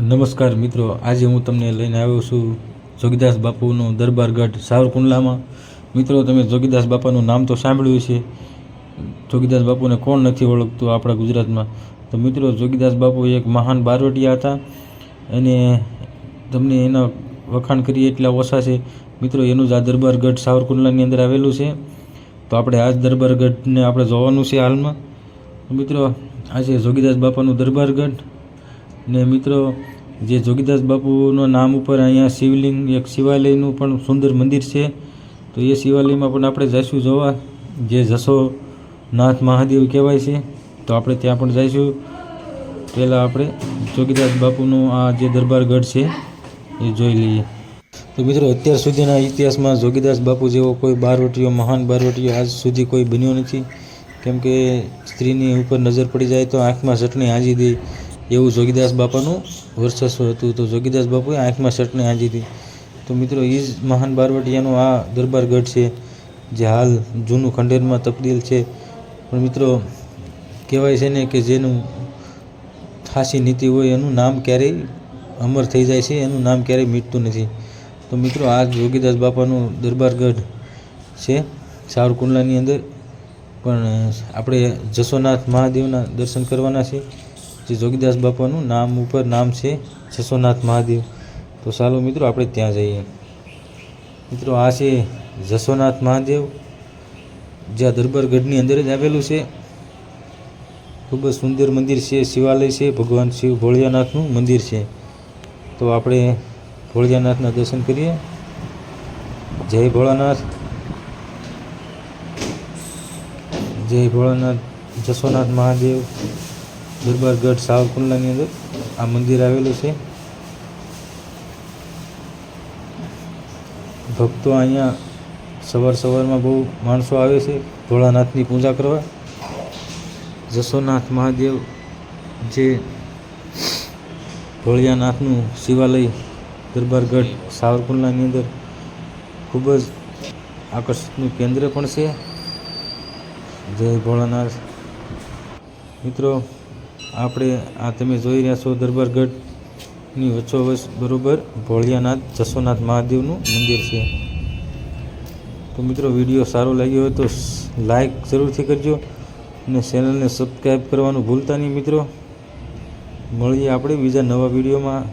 નમસ્કાર મિત્રો. આજે હું તમને લઈને આવ્યો છું જોગીદાસ બાપુનો દરબારગઢ સાવરકુંડલામાં. મિત્રો, તમે જોગીદાસ બાપાનું નામ તો સાંભળ્યું છે જોગીદાસ બાપુને કોણ નથી ઓળખતું આપણા ગુજરાતમાં? તો મિત્રો, જોગીદાસ બાપુ એક મહાન બારવટીયા હતા. અને તમને એના વખાણ કરીએ એટલા ઓછા છે. મિત્રો, એનું જ આ દરબારગઢ સાવરકુંડલાની અંદર આવેલું છે. તો આપણે આ જ દરબારગઢને આપણે જોવાનું છે હાલમાં. મિત્રો, આજે જોગીદાસ બાપાનું દરબારગઢ ને મિત્રો, જે જોગીદાસ બાપુના નામ ઉપર અહીંયા શિવલિંગ, એક શિવાલયનું પણ સુંદર મંદિર છે, તો એ શિવાલયમાં પણ આપણે જઈશું જોવા, જે જશોનાથ મહાદેવ કહેવાય છે, તો આપણે ત્યાં પણ જઈશું. પહેલાં આપણે જોગીદાસ બાપુનું આ જે દરબારગઢ છે, એ જોઈ લઈએ. તો મિત્રો, અત્યાર સુધીના ઇતિહાસમાં જોગીદાસ બાપુ જેવો કોઈ બારવટીઓ મહાન બારવટીઓ આજ સુધી કોઈ બન્યો નથી. કેમ કે સ્ત્રીની ઉપર નજર પડી જાય તો આંખમાં ચટણી હાંજી દે એવું જોગીદાસ બાપાનું વર્ચસ્વ હતું. તો જોગીદાસ બાપુએ આંખમાં શર્ટને હાંજી હતી. તો મિત્રો એ જ મહાન બારવટીયાનો આ દરબારગઢ છે, જે હાલ જૂનું ખંડેરમાં તબદીલ છે. પણ મિત્રો, કહેવાય છે ને કે જેનું ખાસી નીતિ હોય, એનું નામ ક્યારેય અમર થઈ જાય છે, એનું નામ ક્યારેય મીટતું નથી. તો મિત્રો, આ જોગીદાસ બાપાનું દરબારગઢ છે, સાવરકુંડલાની અંદર. પણ આપણે જસોનાથ મહાદેવના દર્શન કરવાના છે. જે જોગીદાસ બાપાનું નામ ઉપર નામ છે જસોનાથ મહાદેવ. તો ચાલો મિત્રો, આપણે ત્યાં જઈએ. મિત્રો, આ છે જસોનાથ મહાદેવ. જ્યાં દરબારગઢની અંદર જ આવેલું છે. ખૂબ જ સુંદર મંદિર છે, શિવાલય છે, ભગવાન શિવ ભોળિયાનાથનું મંદિર છે. તો આપણે ભોળિયાનાથના દર્શન કરીએ. જય ભોળાનાથ. જય ભોળાનાથ, જસોનાથ મહાદેવ. દરબારગઢ સાવરકુંડલાની અંદર આ મંદિર આવેલું છે. ભક્તો અહીંયા સવાર સવારમાં બહુ માણસો આવે છે, ભોળાનાથની પૂજા કરવા. જસોનાથ મહાદેવ જે ભોળિયાનાથનું શિવાલય દરબારગઢ સાવરકુંડલાની અંદર ખૂબ જ આકર્ષિતનું કેન્દ્ર પણ છે. જય ભોળાનાથ. મિત્રો આપણે આ તમે જોઈ રહ્યા છો દરબારગઢની વચ્ચોવચ બરોબર ભોળિયાનાથ, જસોનાથ મહાદેવનું મંદિર છે. તો મિત્રો વીડિયો સારો લાગ્યો હોય તો લાઈક જરૂરથી કરજો અને ચેનલને સબસ્ક્રાઈબ કરવાનું ભૂલતા નહીં મિત્રો. મળીએ આપણે બીજા નવા વિડીયોમાં.